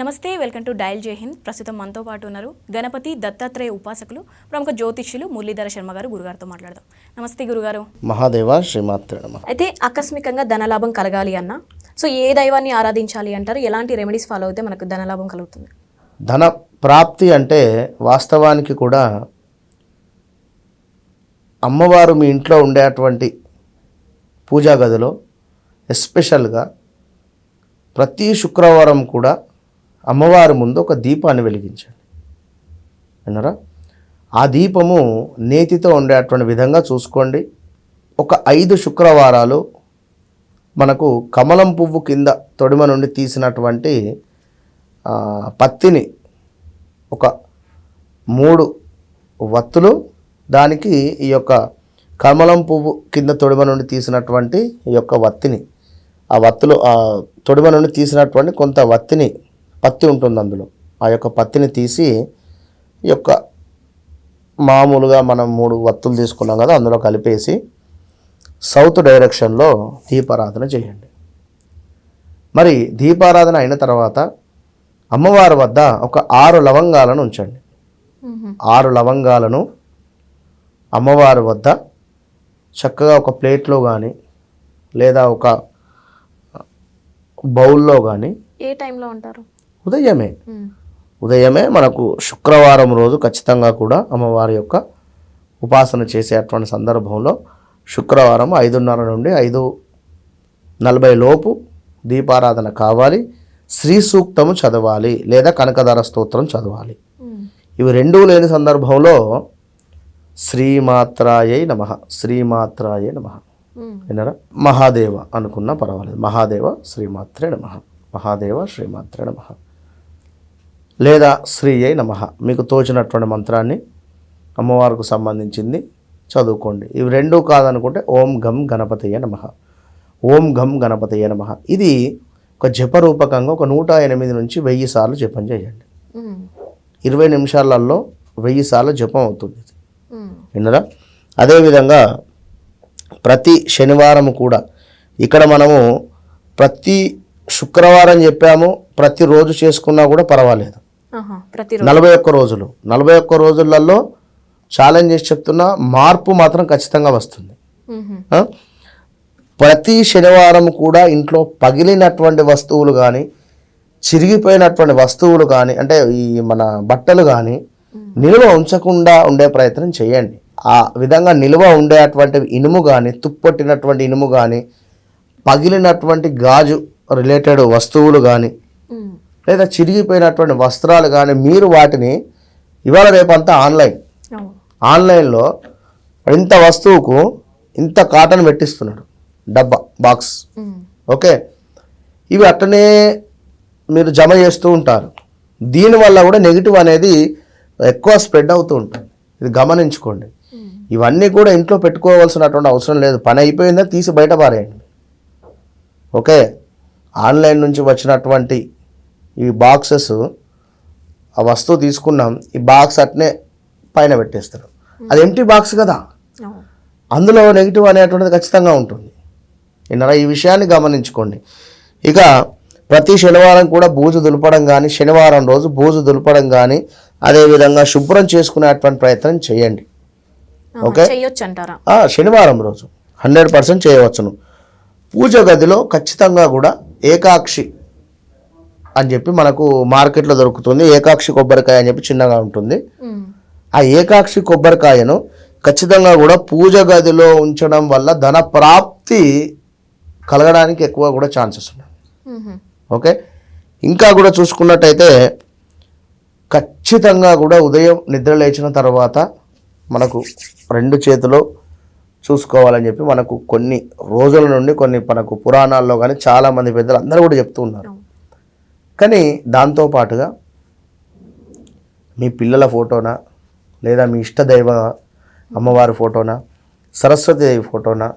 నమస్తే welcome to dial జై హింద్. ప్రస్తుతం మనతో పాటు ఉన్నారు గణపతి దత్తాత్రేయ ఉపాసకులు ప్రముఖ జ్యోతిష్యులు మురళీధర శర్మ గారు. గురుగారితో మాట్లాడదాం. నమస్తే గురుగారు. మహాదేవ శ్రీమాత్రే అయితే ఆకస్మికంగా ధనలాభం కలగాలి అన్న సో ఏ దైవాన్ని ఆరాధించాలి అంటారు? ఎలాంటి రెమెడీస్ ఫాలో అయితే మనకు ధనలాభం కలుగుతుంది? ధన ప్రాప్తి అంటే వాస్తవానికి కూడా అమ్మవారు మీ ఇంట్లో ఉండేటువంటి పూజా గదిలో ఎస్పెషల్గా ప్రతి శుక్రవారం కూడా అమ్మవారి ముందు ఒక దీపాన్ని వెలిగించండి. విన్నారా? ఆ దీపము నేతితో ఉండేటువంటి విధంగా చూసుకోండి. ఒక ఐదు శుక్రవారాలు మనకు కమలం పువ్వు కింద తొడిమ నుండి తీసినటువంటి పత్తిని ఒక మూడు వత్తులు దానికి ఈ యొక్క కమలం పువ్వు కింద తొడిమ నుండి తీసినటువంటి ఈ యొక్క వత్తిని ఆ వత్తులు ఆ తొడిమ నుండి తీసినటువంటి కొంత వత్తిని పత్తి ఉంటుంది అందులో. ఆ యొక్క పత్తిని తీసి ఈ యొక్క మామూలుగా మనం మూడు వత్తులు తీసుకున్నాం కదా అందులో కలిపేసి సౌత్ డైరెక్షన్లో దీపారాధన చేయండి. మరి దీపారాధన అయిన తర్వాత అమ్మవారి వద్ద ఒక ఆరు లవంగాలను ఉంచండి. ఆరు లవంగాలను అమ్మవారి వద్ద చక్కగా ఒక ప్లేట్లో కానీ లేదా ఒక బౌల్లో కానీ ఏ టైంలో ఉంటారు? ఉదయమే. ఉదయమే మనకు శుక్రవారం రోజు ఖచ్చితంగా కూడా అమ్మవారి యొక్క ఉపాసన చేసేటువంటి సందర్భంలో శుక్రవారం ఐదున్నర నుండి ఐదు నలభై లోపు దీపారాధన కావాలి. శ్రీ సూక్తము చదవాలి లేదా కనకదార స్తోత్రం చదవాలి. ఇవి రెండూ లేని సందర్భంలో శ్రీమాత్రాయై నమ. శ్రీమాత్రాయై నమ. విన్నారా? మహాదేవ అనుకున్నా పర్వాలేదు. మహాదేవ శ్రీమాత్రే నమ. మహాదేవ శ్రీమాత్రే నమ. లేదా శ్రీ అయి నమ. మీకు తోచినటువంటి మంత్రాన్ని అమ్మవారికి సంబంధించింది చదువుకోండి. ఇవి రెండూ కాదనుకుంటే ఓం గం గణపతయ్య నమ. ఓం గం గణపతయ్య నమ. ఇది ఒక జప రూపకంగా ఒక నూట ఎనిమిది నుంచి వెయ్యి సార్లు జపం చేయండి. ఇరవై నిమిషాలలో వెయ్యి సార్లు జపం అవుతుంది ఇది. విన్నరా? అదేవిధంగా ప్రతి శనివారం కూడా ఇక్కడ మనము ప్రతి శుక్రవారం చెప్పాము ప్రతిరోజు చేసుకున్నా కూడా పర్వాలేదు. నలభై ఒక్క రోజులు. నలభై ఒక్క రోజులలో ఛాలెంజ్ చేసి చెప్తున్నా మార్పు మాత్రం ఖచ్చితంగా వస్తుంది? ప్రతి శనివారం కూడా ఇంట్లో పగిలినటువంటి వస్తువులు కానీ చిరిగిపోయినటువంటి వస్తువులు కానీ అంటే ఈ మన బట్టలు కానీ నిల్వ ఉంచకుండా ఉండే ప్రయత్నం చేయండి. ఆ విధంగా నిల్వ ఉండేటువంటి ఇనుము కానీ తుప్పొట్టినటువంటి ఇనుము కానీ పగిలినటువంటి గాజు రిలేటెడ్ వస్తువులు కానీ లేదా చిరిగిపోయినటువంటి వస్త్రాలు కానీ మీరు వాటిని ఇవాళ రేపంతా ఆన్లైన్. ఆన్లైన్లో ఇంత వస్తువుకు ఇంత కాటన్ పెట్టిస్తున్నాడు. డబ్బా బాక్స్. ఓకే? ఇవి అట్టనే మీరు జమ చేస్తూ ఉంటారు. దీనివల్ల కూడా నెగిటివ్ అనేది ఎక్కువ స్ప్రెడ్ అవుతూ ఉంటుంది. ఇది గమనించుకోండి. ఇవన్నీ కూడా ఇంట్లో పెట్టుకోవాల్సినటువంటి అవసరం లేదు. పని అయిపోయిందా తీసి బయట పారేయండి. ఓకే? ఆన్లైన్ నుంచి వచ్చినటువంటి ఈ బాక్సెస్ ఆ వస్తువు తీసుకున్నాం ఈ బాక్స్ అట్నే పైన పెట్టేస్తారు. అది ఎంటీ బాక్స్ కదా. అందులో నెగిటివ్ అనేటువంటిది ఖచ్చితంగా ఉంటుంది. విన్నారా? ఈ విషయాన్ని గమనించుకోండి. ఇక ప్రతి శనివారం కూడా బూజు దులపడం కానీ శనివారం రోజు బూజు దులపడం కానీ అదేవిధంగా శుభ్రం చేసుకునేటువంటి ప్రయత్నం చేయండి. ఓకే. శనివారం రోజు. హండ్రెడ్ పర్సెంట్ చేయవచ్చును. పూజ గదిలో ఖచ్చితంగా కూడా ఏకాక్షి అని చెప్పి మనకు మార్కెట్లో దొరుకుతుంది. ఏకాక్షి కొబ్బరికాయ అని చెప్పి చిన్నగా ఉంటుంది. ఆ ఏకాక్షి కొబ్బరికాయను ఖచ్చితంగా కూడా పూజ గదిలో ఉంచడం వల్ల ధన ప్రాప్తి కలగడానికి ఎక్కువ కూడా ఛాన్సెస్ ఉన్నాయి. ఓకే? ఇంకా కూడా చూసుకున్నట్టయితే ఖచ్చితంగా కూడా ఉదయం నిద్ర లేచిన తర్వాత మనకు రెండు చేతులు చూసుకోవాలని చెప్పి మనకు కొన్ని రోజుల నుండి కొన్ని మనకు పురాణాల్లో కానీ చాలామంది పెద్దలు అందరూ కూడా చెప్తూ ఉన్నారు. కానీ దాంతో పాటుగా మీ పిల్లల ఫోటోనా లేదా మీ ఇష్టదైవ అమ్మవారి ఫోటోనా సరస్వతీదేవి ఫోటోనా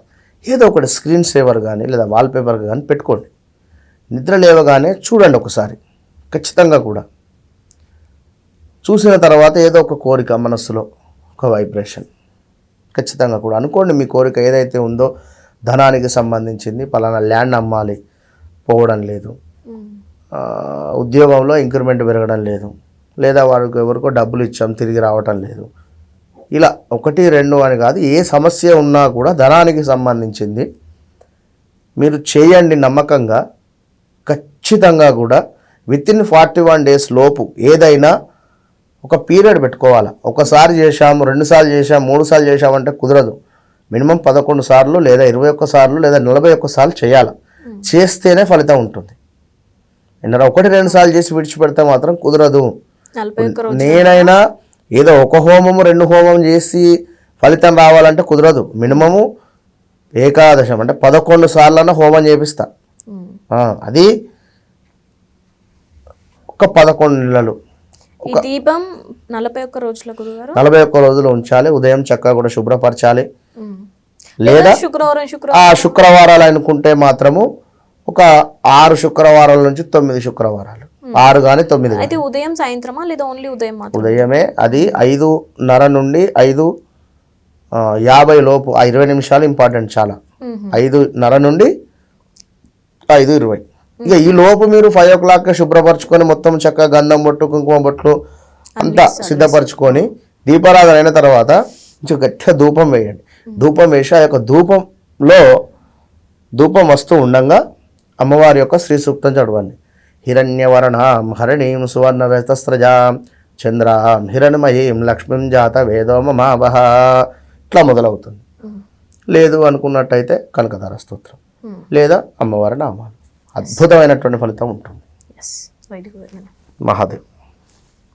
ఏదో ఒకటి స్క్రీన్ సేవర్ కానీ లేదా వాల్పేపర్ కానీ పెట్టుకోండి. నిద్ర లేవగానే చూడండి ఒకసారి. ఖచ్చితంగా కూడా. చూసిన తర్వాత ఏదో ఒక కోరిక మనస్సులో ఒక వైబ్రేషన్. ఖచ్చితంగా కూడా. అనుకోండి మీ కోరిక ఏదైతే ఉందో ధనానికి సంబంధించింది పలానా ల్యాండ్ అమ్మాలి పోవడం లేదు. ఉద్యోగంలో ఇంక్రిమెంట్ పెరగడం లేదు. లేదా వారికి ఎవరికో డబ్బులు ఇచ్చాం తిరిగి రావటం లేదు. ఇలా ఒకటి రెండు అని కాదు ఏ సమస్య ఉన్నా కూడా ధనానికి సంబంధించింది. మీరు చేయండి నమ్మకంగా. ఖచ్చితంగా కూడా within forty one days లోపు ఏదైనా ఒక పీరియడ్ పెట్టుకోవాలి. ఒకసారి చేశాము రెండుసార్లు చేశాము మూడు సార్లు చేశామంటే కుదరదు. మినిమం పదకొండు సార్లు లేదా ఇరవై ఒక్క సార్లు లేదా నలభై ఒక్క సార్లు చేయాలి. చేస్తేనే ఫలితం ఉంటుంది. ఎన్నర ఒకటి రెండు సార్లు చేసి విడిచిపెడితే మాత్రం కుదరదు. నేనైనా ఏదో ఒక హోమము రెండు హోమం చేసి ఫలితం రావాలంటే కుదరదు. మినిమము ఏకాదశం అంటే పదకొండు సార్లన్నా హోమం చేపిస్తా. అది ఒక పదకొండు నెలలు. దీపం నలభై ఒక్క రోజుల గురుగారు? నలభై ఒక్క రోజులు ఉంచాలి ఉదయం చక్కగా కూడా శుభ్రపరచాలి. లేదా శుక్రవారం శుక్రవారాలు అనుకుంటే మాత్రము ఒక ఆరు శుక్రవారాల నుంచి తొమ్మిది శుక్రవారాలు. ఆరు కానీ తొమ్మిది అయితే ఉదయం సాయంత్రమా లేదా ఓన్లీ ఉదయం ఉదయమే అది ఐదున్నర నుండి ఐదు యాభై లోపు ఆ ఇరవై నిమిషాలు ఇంపార్టెంట్ చాలా. మ్మ్. ఐదున్నర నుండి ఐదు ఇరవై. ఇక ఈ లోపు మీరు ఫైవ్ ఓ క్లాక్ శుభ్రపరచుకొని మొత్తం చక్కగా గంధం బొట్టు కుంకుమ బొట్లు అంతా సిద్ధపరచుకొని దీపారాధన అయిన తర్వాత కొంచెం గట్టిగా ధూపం వేయండి. ధూపం వేసి ఆ యొక్క ధూపంలో ధూపం వస్తూ ఉండంగా అమ్మవారి యొక్క శ్రీ సూక్తం చదవండి హిరణ్యవర్ణాం హరణీం సువర్ణ రతస్రజాం చంద్రాం హిరణ్మయీం లక్ష్మీం జాత వేదో మమావహ ఇట్లా మొదలవుతుంది. లేదు అనుకున్నట్టయితే కనకధార స్తోత్రం. లేదా అమ్మవారి నామాలు. అద్భుతమైనటువంటి ఫలితం ఉంటుంది. మహాదేవ్.